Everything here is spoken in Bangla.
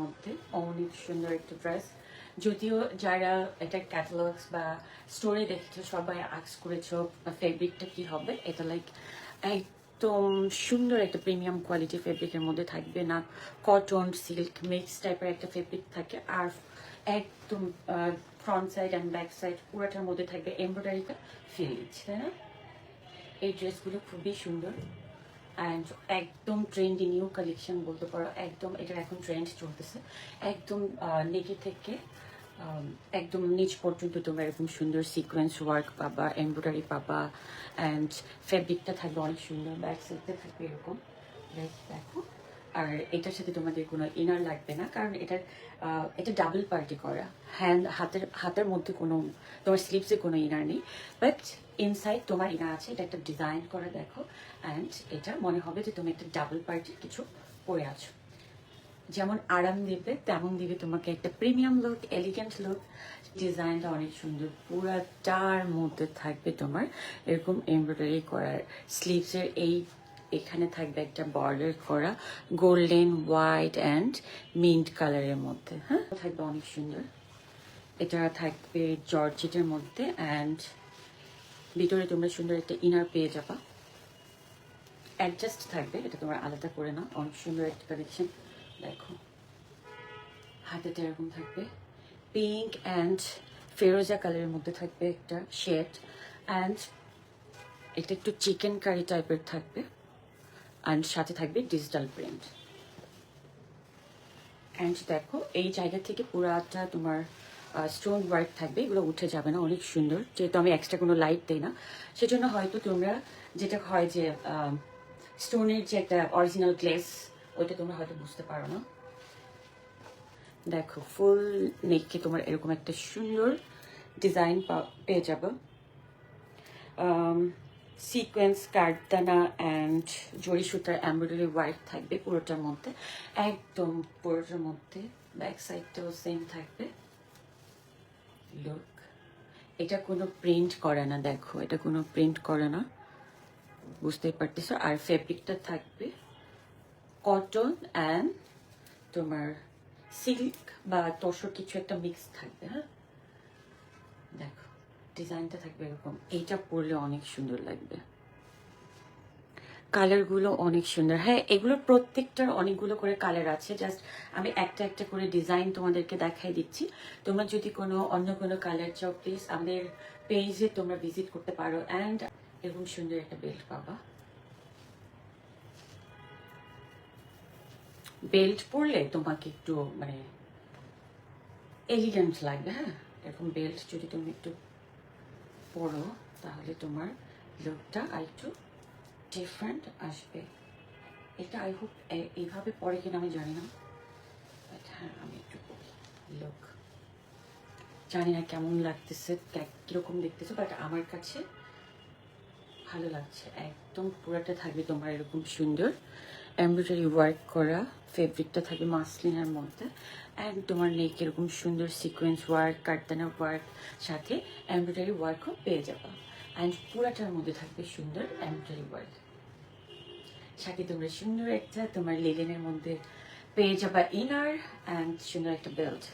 মধ্যে অনেক সুন্দর একটা ড্রেস যদিও যারা এটা ক্যাটালগস বা স্টোরে দেখেছ, সবাই আক্স করেছ ফেব্রিকটা কি হবে? এটা লাইক একদম সুন্দর একটা প্রিমিয়াম কোয়ালিটি ফেব্রিকের মধ্যে থাকবে না। কটন সিল্ক মিক্স টাইপের একটা ফেব্রিক থাকে। আর একদম front side and back side পুরোটার মধ্যে থাকবে এমব্রয়ডারিটা ফিলিজ তাই না? এই ড্রেসগুলো খুবই সুন্দর। অ্যান্ড একদম ট্রেন্ডি নিউ কালেকশন বলতে পারো, একদম এটার এখন ট্রেন্ড চলতেছে। একদম নিজে থেকে একদম নিচ পর্যন্ত তোমরা এরকম সুন্দর সিকোয়েন্স ওয়ার্ক পাবা এমব্রয়ডারি পাবা অ্যান্ড ফেব্রিকটা থাকবে অনেক সুন্দর ব্যাক সাইডটা থাকবে এরকম। দেখো। আর এটার সাথে তোমাদের কোনো ইনার লাগবে না, কারণ এটার এটা ডাবল পার্টি করা। হ্যান্ড হাতের হাতের মধ্যে কোনো, তোমার স্লিপসে কোনো ইনার নেই। বাট ইনসাইড তোমার ইনার আছে, এটা একটা ডিজাইন করা, দেখো। অ্যান্ড এটা মনে হবে যে তুমি একটা ডাবল পার্টির কিছু পরে আছো। যেমন আরাম দিবে, তেমন দিবে তোমাকে একটা প্রিমিয়াম লুক এলিগেন্ট লুক ডিজাইনটা অনেক সুন্দর। পুরাটার মধ্যে থাকবে তোমার এরকম এমব্রয়ডারি করার স্লিভসের এই এখানে থাকবে একটা বর্ডার করা গোল্ডেন হোয়াইট অ্যান্ড মিন্ট কালারের মধ্যে হ্যাঁ? থাকবে অনেক সুন্দর। এটা থাকবে জর্জেটের মধ্যে অ্যান্ড ভিতরে তোমরা সুন্দর একটা ইনার পেয়ে যাবা। অ্যাডজাস্ট থাকবে, এটা তোমরা আলাদা করে নাও, অনেক সুন্দর একটা কালেকশন দেখো হাতেতে এরকম থাকবে। পিঙ্ক অ্যান্ড ফেরোজা কালারের মধ্যে থাকবে একটা শেড অ্যান্ড এটা একটু চিকেন কারি টাইপের থাকবে। অ্যান্ড সাথে থাকবে ডিজিটাল প্রিন্ট অ্যান্ড দেখো, এই জায়গা থেকে পুরাটা তোমার স্টোন ওয়ার্ক থাকবে, এগুলো উঠে যাবে না, অনেক সুন্দর। যেহেতু আমি এক্সট্রা কোনো লাইট দিই না, সেজন্য হয়তো তোমরা যেটা হয় যে স্টোনের যে একটা অরিজিনাল গ্লেস ওইটা তোমরা হয়তো বুঝতে পারো না। দেখো ফুল নেককে তোমার এরকম একটা সুন্দর ডিজাইন পেয়ে যাবে। সিকোয়েন্স কাঠদানা অ্যান্ড জরি সুতার এমব্রয়ডারি ওয়ার্ক থাকবে পুরোটার মধ্যে। একদম পুরোটার মধ্যে ব্যাক সাইডটাও সেম থাকবে। লুক এটা কোনো প্রিন্ট করে না, দেখো, এটা কোনো প্রিন্ট করে না। বুঝতেই পারতেছো? আর ফেব্রিকটা থাকবে কটন অ্যান্ড তোমার সিল্ক বা তোষর কিছু একটা মিক্স থাকবে হ্যাঁ? দেখো। ডিজাইনটা থাকবে এরকম। এইটা পরলে অনেক সুন্দর লাগবে। কালারগুলো অনেক সুন্দর। হ্যাঁ এগুলোর প্রত্যেকটার অনেকগুলো করে কালার আছে। জাস্ট আমি একটা একটা করে ডিজাইন তোমাদেরকে দেখাই দিচ্ছি। তোমরা যদি কোনো অন্য কোনো কালার চাও প্লিজ আমাদের পেজে তোমরা ভিজিট করতে পারো। অ্যান্ড এরকম সুন্দর একটা বেল্ট পাবা। বেল্ট পরলে তোমাকে একটু মানে এলিগেন্ট লাগবে। হ্যাঁ এরকম বেল্ট যদি তুমি একটু পরো তাহলে তোমার লুকটা আর একটু ডিফারেন্ট আসবে। এটা আই হোপ এইভাবে পরে কিনা আমি জানি না। হ্যাঁ আমি একটু লুক জানি না কেমন লাগতেছে কীরকম দেখতেছে বাট আমার কাছে ভালো লাগছে। একদম পুরাটা থাকবে তোমার এরকম সুন্দর এমব্রয়ডারি ওয়ার্ক করা। ফেব্রিকটা থাকবে মাসলিনের মধ্যে। অ্যান্ড তোমার নেক এরকম সুন্দর সিকোয়েন্স ওয়ার্ক কাটদানা ওয়ার্ক সাথে এমব্রয়ডারি ওয়ার্কও পেয়ে যাবা। অ্যান্ড পুরাটার মধ্যে থাকবে সুন্দর এমব্রয়ডারি ওয়ার্ক সাথে তোমরা সুন্দর একটা তোমার লেলেনের মধ্যে পেয়ে যাবা ইনার অ্যান্ড সুন্দর একটা বেল্ট